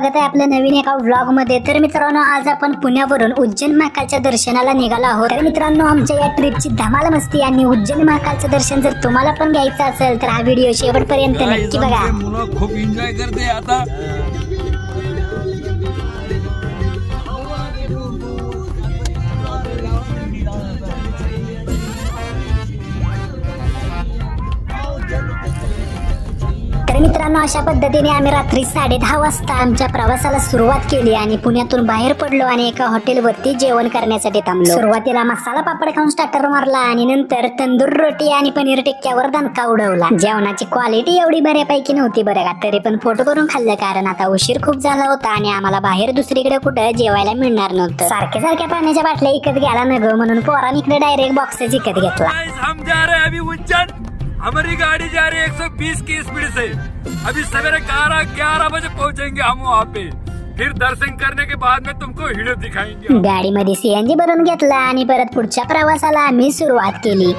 स्वागत आहे आपल्या नवीन एका व्लॉगमध्ये तर मित्रांनो आज आपण पुण्यावरून उज्जैन महाकालच्या दर्शनाला निघालो आहोत. तर मित्रांनो आमच्या या ट्रिपची धमाल मस्ती आणि उज्जैन महाकालचं दर्शन जर तुम्हाला पण घ्यायचं असेल तर हा व्हिडिओ शेवटपर्यंत नक्की बघा. खूप एन्जॉय करते आता. मित्रांनो अशा पद्धतीने आम्ही रात्री साडे दहा वाजता आमच्या प्रवासाला सुरुवात केली आणि पुण्यातून बाहेर पडलो आणि एका हॉटेलवरती जेवण करण्यासाठी थांबलो. सुरुवातीला मसाला पापड खाऊन स्टार्टर मारला आणि नंतर तंदूर रोटी आणि पनीर टिक्क्यावर दणका उडवला. जेवणाची क्वालिटी एवढी बऱ्यापैकी नव्हती बरं का तरी पण फोटो करून खाल्लं कारण आता उशीर खूप झाला होता आणि आम्हाला बाहेर दुसरीकडे कुठं जेवायला मिळणार नव्हतं. सारख्या सारख्या पाण्याच्या बाटल्या इकत घ्यायला न गं म्हणून पोरांनी इकडे डायरेक्ट बॉक्सच इकत घेतला. जा हमारी गाड़ी जा रही है 120 की स्पीड से। अभी सवेरे ग्यारह ग्यारह बजे पहुँचेंगे हम वहाँ पे। फिर दर्शन करने के बाद में तुमको वीडियो दिखाएँगे गाडीमध्ये सीएनजी भरून घेतला आणि परत प्रवासाला आम्ही सुरुवात केली.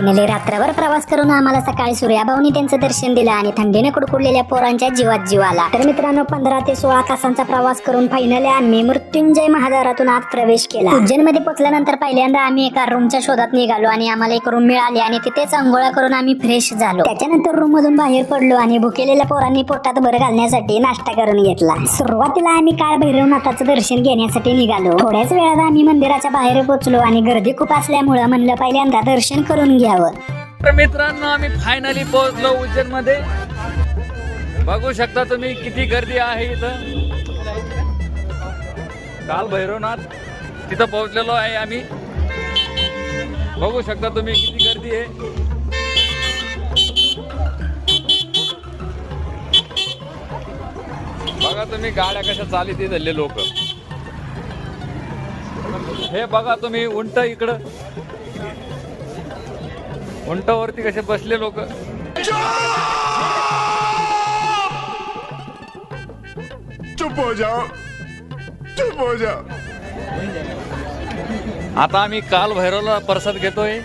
फायनली रात्रभर प्रवास करून आम्हाला सकाळी सूर्याभाऊनी त्यांचं दर्शन दिलं आणि थंडीने कुडकुडलेल्या पोरांच्या जीवात जीव आला. तर मित्रांनो पंधरा ते सोळा तासांचा प्रवास करून फायनली आम्ही मृत्युंजय महादारातून आत प्रवेश केला. उज्जैनमध्ये पोहोचल्यानंतर पहिल्यांदा आम्ही एका रूमच्या शोधात निघालो आणि आम्हाला एक रूम मिळाली आणि तिथेच अंघोळा करून आम्ही फ्रेश झालो. त्याच्यानंतर रूम मधून बाहेर पडलो आणि भुकेलेल्या पोरांनी पोटात भर घालण्यासाठी नाश्ता करून घेतला. सुरुवातीला आम्ही काळ भैरवनाथाचं दर्शन घेण्यासाठी निघालो. थोड्याच वेळात आम्ही मंदिराच्या बाहेर पोहोचलो आणि गर्दी खूप असल्यामुळे म्हणलं पहिल्यांदा दर्शन करून घ्यावं तर मित्रांनो आम्ही फायनली पोहोचलो उज्जैनमध्ये बघू शकता तुम्ही किती गर्दी आहे इथं. काल भैरवनाथ तिथं पोहोचलेलो आहे आम्ही. बघू शकता तुम्ही किती गर्दी आहे. बघा तुम्ही गाड्या कशा चाली ते धरले लोक. हे बघा तुम्ही उंट इकडं. उंटावरती कसे बसले लोक? चुप हो जाओ. चुप हो जाओ. आता आम्ही काल भैरवला प्रसाद घेतोय.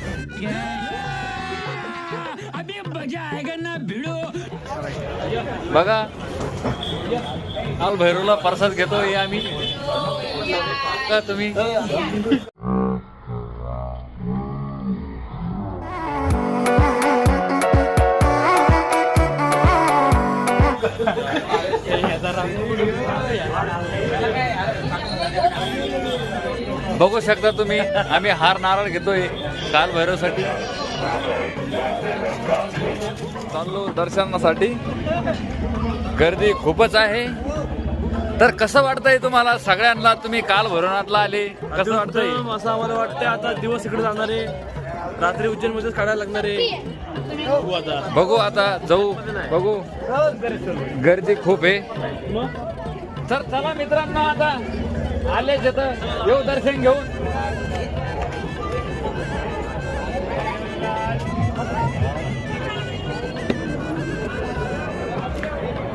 बघा. काल भैरवला प्रसाद घेतोय आम्ही. बघा तुम्ही. बघू शकता तुम्ही आम्ही हार नारळ घेतोय काल भैरवसाठी. चाललो दर्शनासाठी. गर्दी खूपच आहे. तर कसं वाटतंय तुम्हाला? सगळ्यांना तुम्ही काल भैरवनाथला आले. कसं वाटतंय? असं आम्हाला वाटतंय आता दिवस इकडे जाणार आहे. रात्री उज्जैन मध्येच काढायला लागणार आहे. बघू आता. बघू आता जाऊ. बघू. गर्दी खूप आहे. तर चला मित्रांनो आता. आले तिथं येऊ दर्शन घेऊन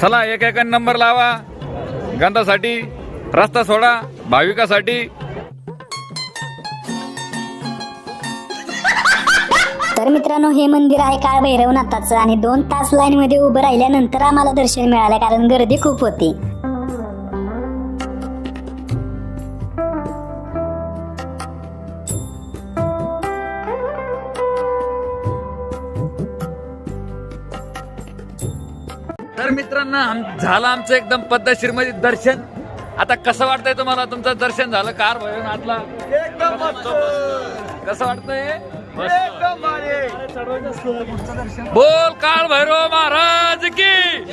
चला एक एक नंबर लावा. गंधासाठी रस्ता सोडा भाविकासाठी. तर मित्रांनो हे मंदिर आहे काळ भैरवनाथाचं आणि दोन तास लाईन मध्ये उभं राहिल्यानंतर आम्हाला दर्शन मिळालं कारण गर्दी खूप होती. मित्रांनो आम- झालं आमचं एकदम पद्धतशीरमध्ये दर्शन. आता कसं वाटतंय तुम्हाला? तुमचं दर्शन झालं? कार भरून आतला. कसं वाटतंय? बोल काळ भैरव महाराज की.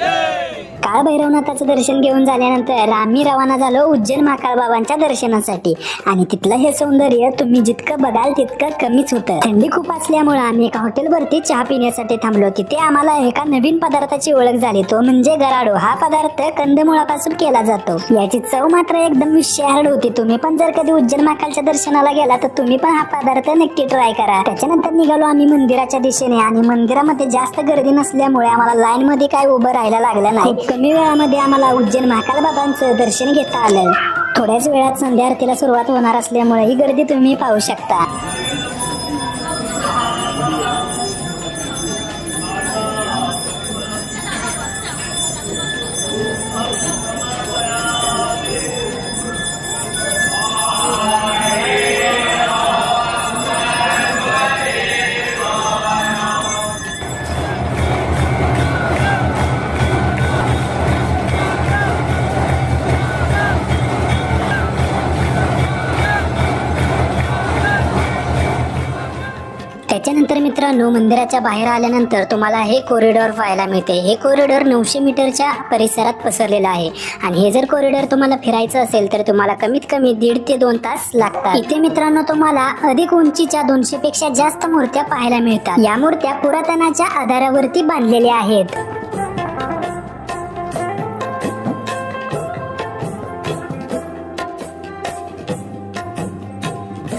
काळ भैरवनाथाचं दर्शन घेऊन झाल्यानंतर आम्ही रवाना झालो उज्जैन महाकाळ बाबांच्या दर्शनासाठी. आणि तिथलं हे सौंदर्य तुम्ही जितकं बघाल तितकं कमीच होतं. थंडी खूप असल्यामुळे आम्ही एका हॉटेलवरती चहा पिण्यासाठी थांबलो. तिथे आम्हाला एका नवीन पदार्थाची ओळख झाली. तो म्हणजे गराडो. हा पदार्थ कंदमुळापासून केला जातो. याची चव मात्र एकदम विषयार्ड होती. तुम्ही पण जर कधी उज्जैन महाकालच्या दर्शनाला गेला तर तुम्ही पण हा पदार्थ नक्की ट्राय करा. त्याच्यानंतर निघालो आम्ही मंदिराच्या दिशेने. आणि मंदिरामध्ये जास्त गर्दी नसल्यामुळे आम्हाला लाईन मध्ये काय उभं राहायला लागलं नाही. कमी वेळामध्ये आम्हाला उज्जैन महाकाल बाबांचं दर्शन घेता आलं. थोड्याच वेळात संध्या आरतीला सुरुवात होणार असल्यामुळे ही गर्दी तुम्ही पाहू शकता. त्यानंतर मित्रांनो मंदिराच्या बाहेर आल्यानंतर तुम्हाला हे कॉरिडॉर पाहायला मिळते. हे कॉरिडॉर नऊशे मीटरच्या परिसरात पसरलेलं आहे. आणि हे जर कॉरिडॉर तुम्हाला फिरायचं असेल तर तुम्हाला कमीत कमी दीड ते दोन तास लागतात. इथे मित्रांनो तुम्हाला अधिक उंचीच्या दोनशे पेक्षा जास्त मूर्त्या पाहायला मिळतात. या मूर्त्या पुरातनाच्या आधारावरती बांधलेल्या आहेत.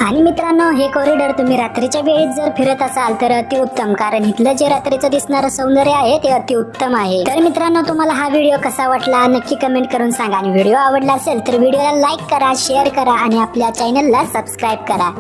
आणि मित्रांनो हे कॉरिडॉर तुम्ही रात्रीच्या वेळेत जर फिरत असाल तर अतिउत्तम कारण इथलं जे रात्रीचं दिसणारं सौंदर्य आहे ते अतिउत्तम आहे. तर मित्रांनो तुम्हाला हा व्हिडिओ कसा वाटला नक्की कमेंट करून सांगा. आणि व्हिडिओ आवडला असेल तर व्हिडिओला लाईक करा शेअर करा आणि आपल्या चॅनलला सबस्क्राईब करा.